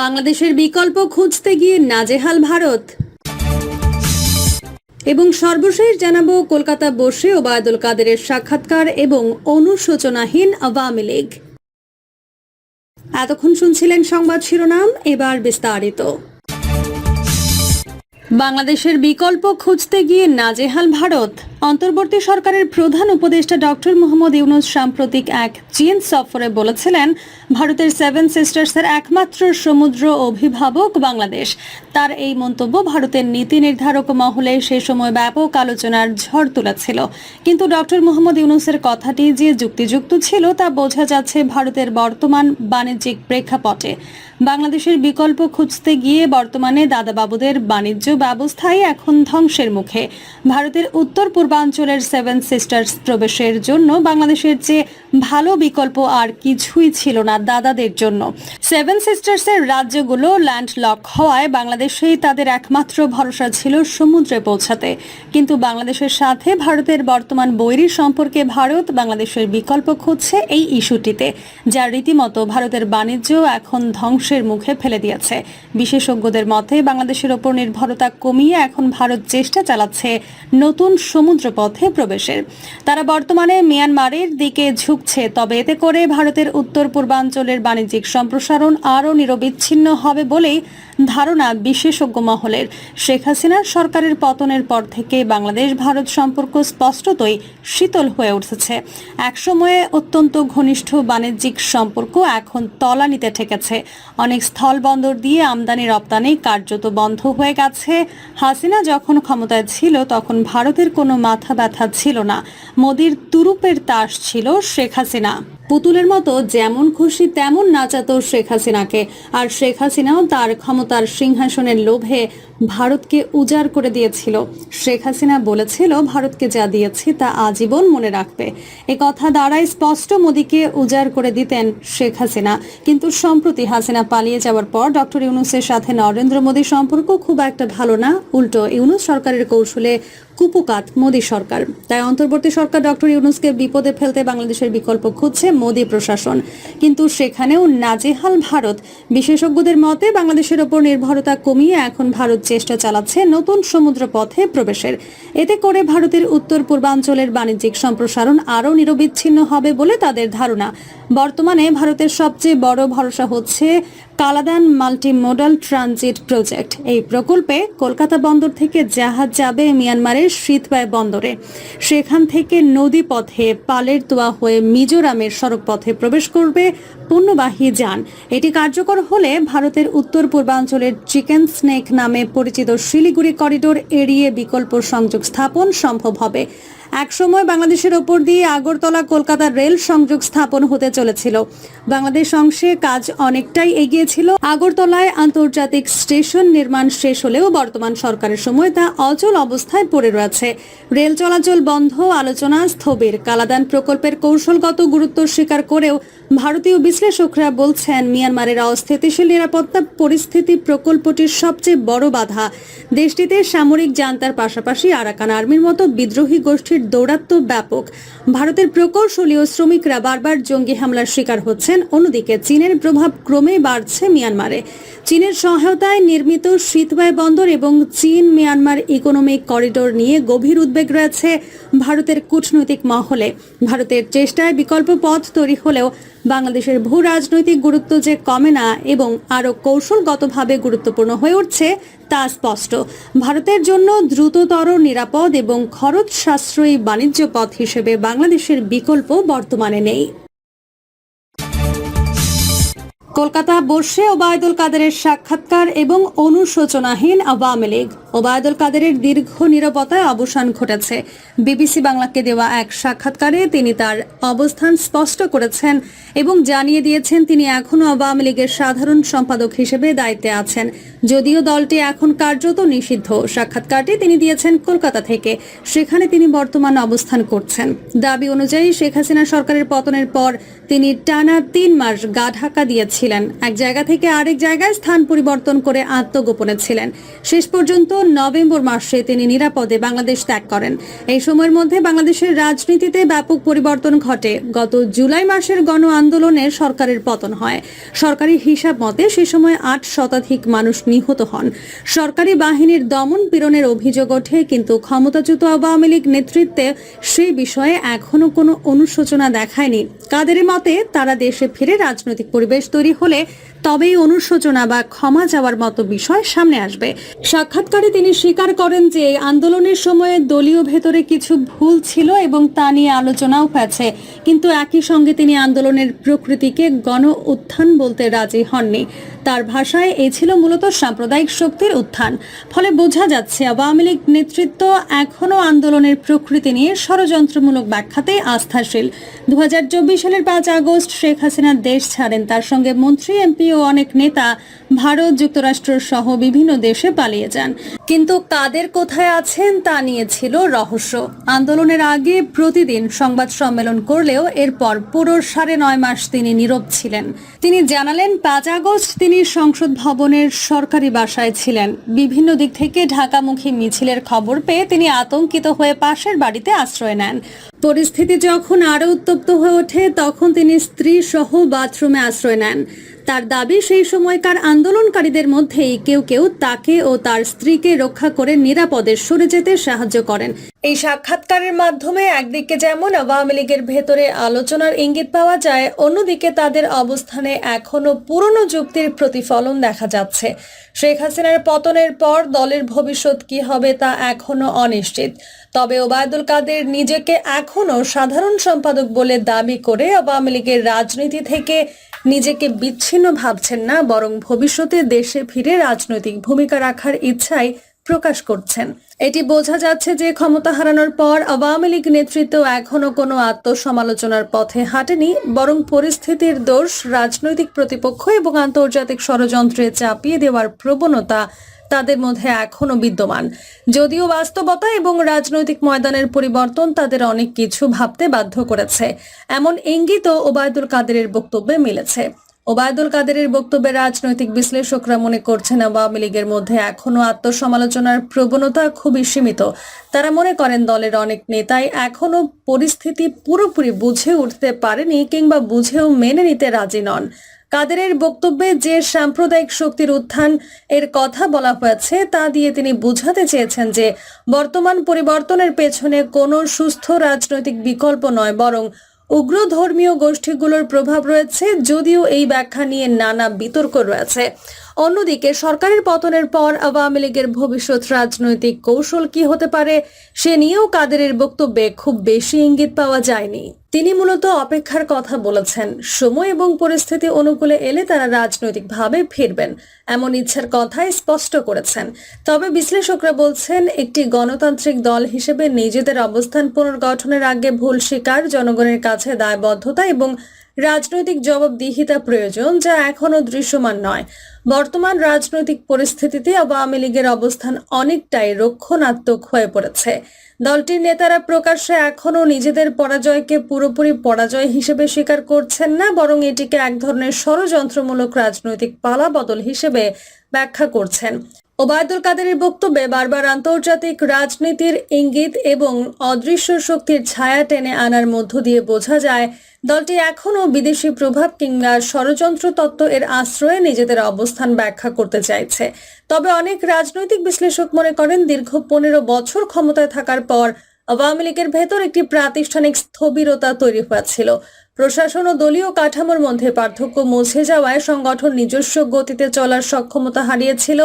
বাংলাদেশের বিকল্প খুঁজতে গিয়ে নাজেহাল ভারত। এবং সর্বশেষ জানাব, কলকাতা বসে ওবায়দুল কাদেরের সাক্ষাৎকার এবং অনুশোচনাহীন আওয়ামী লীগ। এতক্ষণ শুনছিলেন সংবাদ শিরোনাম, এবার বিস্তারিত। বাংলাদেশের বিকল্প খুঁজতে গিয়ে নাজেহাল ভারত। অন্তর্বর্তী সরকারের প্রধান উপদেষ্টা ডক্টর মোহাম্মদ ইউনুস সাম্প্রতিক এক চীন সফরে বলেছিলেন, ভারতের সেভেন সিস্টার্সের একমাত্র সমুদ্র অভিভাবক বাংলাদেশ। তার এই মন্তব্য ভারতের নীতি নির্ধারক মহলে সে সময় ব্যাপক আলোচনার ঝড় তুলেছিল। কিন্তু ডক্টর মোহাম্মদ ইউনুসের কথাটি যে যুক্তিযুক্ত ছিল, তা বোঝা যাচ্ছে ভারতের বর্তমান বাণিজ্যিক প্রেক্ষাপটে। বাংলাদেশের বিকল্প খুঁজতে গিয়ে বর্তমানে দাদাবাবুদের বাণিজ্য ব্যবস্থাই এখন ধ্বংসের মুখে। ভারতের উত্তর পূর্বাঞ্চলের সেভেন সিস্টার্স প্রবেশের জন্য বাংলাদেশের চেয়ে ভালো বিকল্প আর কিছুই ছিল না দাদাদের জন্য। সেভেন সিস্টার্সের রাজ্যগুলো ল্যান্ডলক হওয়ায় বাংলাদেশেই তাদের একমাত্র ভরসা ছিল সমুদ্রে পৌঁছাতে। কিন্তু বাংলাদেশের সাথে ভারতের বর্তমান বৈরী সম্পর্কে ভারত বাংলাদেশের বিকল্প খুঁজছে এই ইস্যুটিতে, যা রীতিমতো ভারতের বাণিজ্য এখন ধ্বংসের মুখে ফেলে দিয়েছে। বিশেষজ্ঞদের মতে, বাংলাদেশের ওপর নির্ভরতা কমিয়ে এখন ভারত চেষ্টা চালাচ্ছে নতুন সমুদ্র পথে প্রবেশের। তারা বর্তমানে মিয়ানমারের দিকে ঝুঁকছে, তবে এতে করে ভারতের উত্তর পূর্বাঞ্চলের বাণিজ্যিক সম্প্রসারণ আরও নিরবিচ্ছিন্ন হবে বলেই ধারণা বিশেষজ্ঞ মহলের। শেখ হাসিনার সরকারের পতনের পর থেকে বাংলাদেশ ভারত সম্পর্ক স্পষ্টতই শীতল হয়ে উঠেছে। একসময়ে অত্যন্ত ঘনিষ্ঠ বাণিজ্যিক সম্পর্ক এখন তলানিতে ঠেকেছে। অনেক স্থল বন্দর দিয়ে আমদানি রপ্তানি কার্যত বন্ধ হয়ে গেছে। হাসিনা যখন ক্ষমতায় ছিল, তখন ভারতের কোনো মাথা ব্যথা ছিল না। মোদির তুরুপের তাস ছিল শেখ হাসিনা। পুতুলের মতো যেমন খুশি তেমন নাচাতো শেখ হাসিনাকে। আর শেখ হাসিনাও তার ক্ষমতার সিংহাসনের লোভে ভারতকে উজাড় করে দিয়েছিল। শেখ হাসিনা বলেছিল, ভারতকে যা দিয়েছি তা আজীবন মনে রাখবে। এ কথা দ্বারাই স্পষ্ট মোদীকে উজাড় করে দিতেন শেখ হাসিনা। কিন্তু সম্প্রতি হাসিনা পালিয়ে যাওয়ার পর ডক্টর ইউনুসের সাথে নরেন্দ্র মোদীর সম্পর্ক খুব একটা ভালো না। উল্টো ইউনুস সরকারের কৌশলে কুপকাত মোদী সরকার। তাই অন্তর্বর্তী সরকার ডক্টর ইউনুসকে বিপদে ফেলতে বাংলাদেশের বিকল্প খুঁজছে মোদী প্রশাসন। কিন্তু সেখানেও নাজেহাল ভারত। বিশেষজ্ঞদের মতে, বাংলাদেশের ওপর নির্ভরতা কমিয়ে এখন ভারত চেষ্টা চালাচ্ছে নতুন সমুদ্র পথে প্রবেশের। এতে করে ভারতের উত্তর পূর্বাঞ্চলের বাণিজ্যিক সম্প্রসারণ আরও নিরবিচ্ছিন্ন হবে বলে তাদের ধারণা। বর্তমানে ভারতের সবচেয়ে বড় ভরসা হচ্ছে Kaladan multi modal transit project. এই প্রকল্পে কলকাতা বন্দর থেকে জাহাজ যাবে মিয়ানমারের শীতবায় বন্দরে। সেখান থেকে নদী পথে পালের তোয়া হয়ে মিজোরামের সড়ক পথে প্রবেশ করবে পণ্যবাহী যান। এটি কার্যকর হলে ভারতের উত্তর পূর্বাঞ্চলের চিকেন স্নেক নামে পরিচিত শিলিগুড়ি করিডোর এড়িয়ে বিকল্প সংযোগ স্থাপন সম্ভব হবে। একসময় বাংলাদেশের ওপর দিয়ে আগরতলা, কলকাতা রেল সংযোগ স্থাপন হতে চলেছিল। বাংলাদেশ অংশে কাজ অনেকটাই এগিয়েছিল আগরতলায় আন্তর্জাতিক স্টেশন নির্মাণ শেষ হলেও বর্তমান সরকারের সময় তা অচল অবস্থায় পড়ে রয়েছে। রেল চলাচল বন্ধ, আলোচনা স্থবির। কালাদান প্রকল্পের কৌশলগত গুরুত্ব স্বীকার করেও ভারতীয় বিশ্লেষকরা বলছেন, মিয়ানমারের অস্থিতিশীল নিরাপত্তা পরিস্থিতি প্রকল্পটির সবচেয়ে বড় বাধা। দেশটিতে সামরিক জান্তার পাশাপাশি আরাকান আর্মির মতো বিদ্রোহী গোষ্ঠীর দৌরাত্ম্য ব্যাপক। ভারতের প্রকৌশলীয় শ্রমিকরা বারবার জঙ্গি হামলার শিকার হচ্ছেন। অন্যদিকে চীনের প্রভাব ক্রমে বাড়ছে মিয়ানমারে। চীনের সহায়তায় নির্মিত শীতবায় বন্দর এবং চীন মিয়ানমার ইকোনমিক করিডোর নিয়ে গভীর উদ্বেগ রয়েছে ভারতের কূটনৈতিক মহলে। ভারতের চেষ্টায় বিকল্প পথ তৈরি হলেও বাংলাদেশের ভূ রাজনৈতিক গুরুত্ব যে কমে না এবং আরও কৌশলগতভাবে গুরুত্বপূর্ণ হয়ে উঠছে, তা স্পষ্ট। ভারতের জন্য দ্রুততর, নিরাপদ এবং খরচ সাশ্রয়ী বাণিজ্য পথ হিসেবে বাংলাদেশের বিকল্প বর্তমানে নেই। কলকাতা বসে ওবায়দুল কাদেরের সাক্ষাৎকার এবং অনুশোচনাহীন আওয়ামী লীগ। ওবায়দুল কাদেরের দীর্ঘ নিরবতায় অবসান ঘটেছে। বিবিসি বাংলাকে দেওয়া এক সাক্ষাৎকারে তিনি তার অবস্থান স্পষ্ট করেছেন এবং জানিয়ে দিয়েছেন তিনি এখনও আওয়ামী লীগের সাধারণ সম্পাদক হিসেবে দায়িত্বে আছেন। যদিও দলটি এখন কার্যত নিষিদ্ধ। সাক্ষাৎকারটি তিনি দিয়েছেন কলকাতা থেকে। সেখানে তিনি বর্তমান অবস্থান করছেন। দাবি অনুযায়ী শেখ হাসিনা সরকারের পতনের পর তিনি টানা তিন মাস গা ঢাকা দিয়েছিলেন। এক জায়গা থেকে আরেক জায়গায় স্থান পরিবর্তন করে আত্মগোপনে ছিলেন। শেষ পর্যন্ত নভেম্বর মাসে তিনি নিরাপদে বাংলাদেশ ত্যাগ করেন। এই সময়ের মধ্যে বাংলাদেশের রাজনীতিতে ব্যাপক পরিবর্তন ঘটে। গত জুলাই মাসের গণ আন্দোলনে সরকারের পতন হয়। সরকারি হিসাব মতে সে সময় আট শতাধিক মানুষ নিহত হন। সরকারি বাহিনীর দমন পীড়নের অভিযোগ ওঠে, কিন্তু ক্ষমতাচ্যুত আওয়ামী লীগ নেতৃত্বে সেই বিষয়ে এখনও কোনো অনুশোচনা দেখায়নি। কাদের মতে তারা দেশে ফিরে রাজনৈতিক পরিবেশ তৈরি হলে তবেই অনুশোচনা বা ক্ষমা যাওয়ার মতো বিষয় সামনে আসবে। সাক্ষাৎকারে তিনি স্বীকার করেন যে আন্দোলনের সময়ে দলীয় ভেতরে কিছু ভুল ছিল এবং তা নিয়ে আলোচনাও হয়েছে। কিন্তু একই সঙ্গে তিনি আন্দোলনের প্রকৃতিকে গণ উত্থান বলতে রাজি হননি। তার ভাষায় এ ছিল মূলত সাম্প্রদায়িক শক্তির উত্থান। ফলে বোঝা যাচ্ছে আওয়ামী লীগ নেতৃত্ব এখনও আন্দোলনের প্রকৃতি নিয়ে ষড়যন্ত্রমূলক ব্যাখ্যাতেই আস্থাশীল। দু হাজার চব্বিশ সালের পাঁচ আগস্ট শেখ হাসিনা দেশ ছাড়েন। তার সঙ্গে মন্ত্রী, এমপি ও অনেক নেতা ভারত যুক্তরাষ্ট্র সহ বিভিন্ন দেশে পালিয়ে যান। কিন্তু কাদের কোথায় আছেন তা নিয়ে ছিল রহস্য। আন্দোলনের আগে প্রতিদিন সংবাদ সম্মেলন করলেও এরপর পুরো সাড়ে নয় মাস তিনি নীরব ছিলেন। তিনি জানালেন, পাঁচ আগস্ট তিনি সংসদ ভবনের সরকারি বাসায় ছিলেন। বিভিন্ন দিক থেকে ঢাকামুখী মিছিলের খবর পেয়ে তিনি আতঙ্কিত হয়ে পাশের বাড়িতে আশ্রয় নেন। পরিস্থিতি যখন আরও উত্তপ্ত হয়ে ওঠে, তখন তিনি স্ত্রী সহ বাথরুমে আশ্রয় নেন। তার দাবি, সেই সময়কার আন্দোলনকারীদের মধ্যেই কেউ কেউ তাকে ও তার স্ত্রীকে রক্ষা করে নিরাপদে সরে যেতে সাহায্য করেন। এই সাক্ষাৎকারের মাধ্যমে একদিকে যেমন আওয়ামী লীগের ভেতরে আলোচনার ইঙ্গিত পাওয়া যায়, অন্যদিকে তাদের অবস্থানে এখনও পুরনো যুক্তির প্রতিফলন দেখা যাচ্ছে। শেখ হাসিনার পতনের পর দলের ভবিষ্যৎ কি হবে তা এখনও অনিশ্চিত। তবে ওবায়দুল কাদের নিজেকে এখনও সাধারণ সম্পাদক বলে দাবি করে আওয়ামী লীগের রাজনীতি থেকে নিজেকে বিচ্ছিন্ন ভাবছেন না, বরং ভবিষ্যতে দেশে ফিরে রাজনৈতিক ভূমিকা রাখার ইচ্ছাই প্রকাশ করছেন। এটি বোঝা যাচ্ছে যে ক্ষমতা হারানোর পর আওয়ামী লীগ নেতৃত্ব এখনও কোনো আত্মসমালোচনার পথে হাঁটেনি, বরং পরিস্থিতির দোষ রাজনৈতিক প্রতিপক্ষ এবং আন্তর্জাতিক ষড়যন্ত্রে চাপিয়ে দেওয়ার প্রবণতা তাদের মধ্যে এখনও বিদ্যমান। যদিও বাস্তবতা এবং রাজনৈতিক ময়দানের পরিবর্তন তাদের অনেক কিছু ভাবতে বাধ্য করেছে। এমন ইঙ্গিতও ওবায়দুল কাদেরের বক্তব্যে মিলেছে। ওবায়দুল কাদেরের বক্তব্যে রাজনৈতিক বিশ্লেষকরা মনে করছেন আওয়ামী লীগের মধ্যে এখনও আত্মসমালোচনার প্রবণতা খুবই সীমিত। তারা মনে করেন দলের অনেক নেতাই এখনও পরিস্থিতি পুরোপুরি বুঝে উঠতে পারেনি কিংবা বুঝেও মেনে নিতে রাজি নন। কাদেরের বক্তব্যে যে সাম্প্রদায়িক শক্তির উত্থান এর কথা বলা হয়েছে, তা দিয়ে তিনি বুঝাতে চেয়েছেন যে, বর্তমান পরিবর্তনের পেছনে কোনো সুস্থ রাজনৈতিক বিকল্প নয়, বরং উগ্র ধর্মীয় গোষ্ঠীগুলোর প্রভাব রয়েছে যদিও এই ব্যাখ্যা নিয়ে নানা বিতর্ক রয়েছে। অন্যদিকে সরকারের পতনের পর আওয়ামী লীগের ভবিষ্যৎ রাজনৈতিক কৌশল কি হতে পারে, সে নিয়েও কাদেরের বক্তব্যে খুব বেশি ইঙ্গিত পাওয়া যায়নি। তিনি মূলত অপেক্ষার কথা বলেছেন, সময় এবং পরিস্থিতি অনুকূলে এলে তারা রাজনৈতিকভাবে ফিরবেন, এমন ইচ্ছার কথাই স্পষ্ট করেছেন। তবে বিশ্লেষকরা বলছেন, একটি গণতান্ত্রিক দল হিসেবে নিজেদের অবস্থান পুনর্গঠনের আগে ভুল স্বীকার জনগণের কাছে দায়বদ্ধতা এবং রাজনৈতিক জবাবদিহিতা প্রয়োজন, যা এখনও দৃশ্যমান নয়। বর্তমান রাজনৈতিক পরিস্থিতিতে আওয়ামী লীগের অবস্থান অনেকটাই রক্ষণাত্মক হয়ে পড়েছে। দলটির নেতারা প্রকাশ্যে এখনও নিজেদের পরাজয়কে পুরোপুরি পরাজয় হিসেবে স্বীকার করছেন না, বরং এটিকে এক ধরনের ষড়যন্ত্রমূলক রাজনৈতিক পালাবদল হিসেবে ব্যাখ্যা করছেন। ওবায়দুল কাদেরের বক্তব্যে বারবার আন্তর্জাতিক রাজনীতির ইঙ্গিত এবং অদৃশ্য শক্তির ছায়া টেনে আনার মধ্য দিয়ে বোঝা যায়, দলটি এখনও বিদেশি প্রভাব কিংবা ষড়যন্ত্র তত্ত্ব এর আশ্রয়ে নিজেদের অবস্থান ব্যাখ্যা করতে চাইছে। তবে অনেক রাজনৈতিক বিশ্লেষক মনে করেন, দীর্ঘ পনেরো বছর ক্ষমতায় থাকার পর আওয়ামী লীগের ভেতর একটি প্রাতিষ্ঠানিক স্থবিরতা তৈরি হয়েছিল। প্রশাসন ও দলীয় কাঠামোর মধ্যে পার্থক্য মুছে যাওয়ায় সংগঠন নিজস্ব গতিতে চলার সক্ষমতা হারিয়েছিল।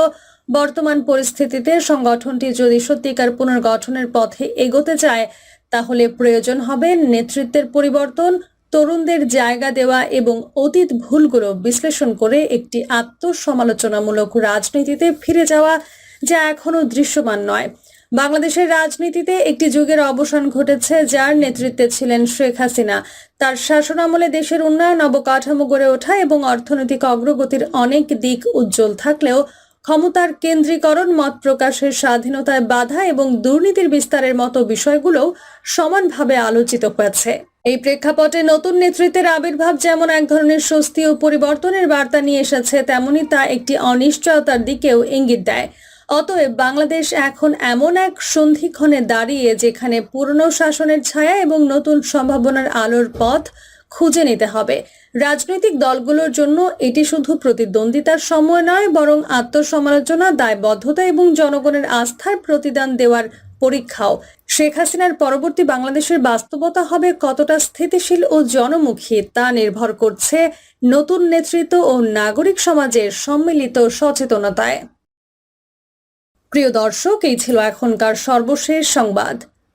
বর্তমান পরিস্থিতিতে সংগঠনটি যদি সত্যিকার পুনর্গঠনের পথে এগোতে চায়, তাহলে প্রয়োজন হবে নেতৃত্বের পরিবর্তন, তরুণদের জায়গা দেওয়া এবং অতীত ভুলগুলো বিশ্লেষণ করে একটি আত্মসমালোচনামূলক রাজনীতিতে ফিরে যাওয়া, যা এখনও দৃশ্যমান নয়। বাংলাদেশের রাজনীতিতে একটি যুগের অবসান ঘটেছে, যার নেতৃত্বে ছিলেন শেখ হাসিনা। তার শাসনামলে দেশের উন্নয়ন অবকাঠামো গড়ে ওঠা এবং অর্থনৈতিক অগ্রগতির অনেক দিক উজ্জ্বল থাকলেও ক্ষমতার কেন্দ্রীকরণ, মত প্রকাশের স্বাধীনতায় বাধা এবং দুর্নীতির বিস্তারের মতো বিষয়গুলো সমানভাবে আলোচিত হয়েছে। এই প্রেক্ষাপটে নতুন নেতৃত্বের আবির্ভাব যেমন এক ধরনের স্বস্তি ও পরিবর্তনের বার্তা নিয়ে এসেছে, তেমনি তা একটি অনিশ্চয়তার দিকেও ইঙ্গিত দেয়। অতএব বাংলাদেশ এখন এমন এক সন্ধিক্ষণে দাঁড়িয়ে যেখানে পুরনো শাসনের ছায়া এবং নতুন সম্ভাবনার আলোর পথ খুঁজে নিতে হবে। রাজনৈতিক দলগুলোর জন্য এটি শুধু প্রতিদ্বন্দ্বিতার সময় নয়, বরং আত্মসমালোচনা, দায়বদ্ধতা এবং জনগণের আস্থার প্রতিদান দেওয়ার পরীক্ষাও। শেখ হাসিনার পরবর্তী বাংলাদেশের বাস্তবতা হবে কতটা স্থিতিশীল ও জনমুখী, তা নির্ভর করছে নতুন নেতৃত্ব ও নাগরিক সমাজের সম্মিলিত সচেতনতায়। প্রিয় দর্শক, এই ছিল এখনকার সর্বশেষ সংবাদ।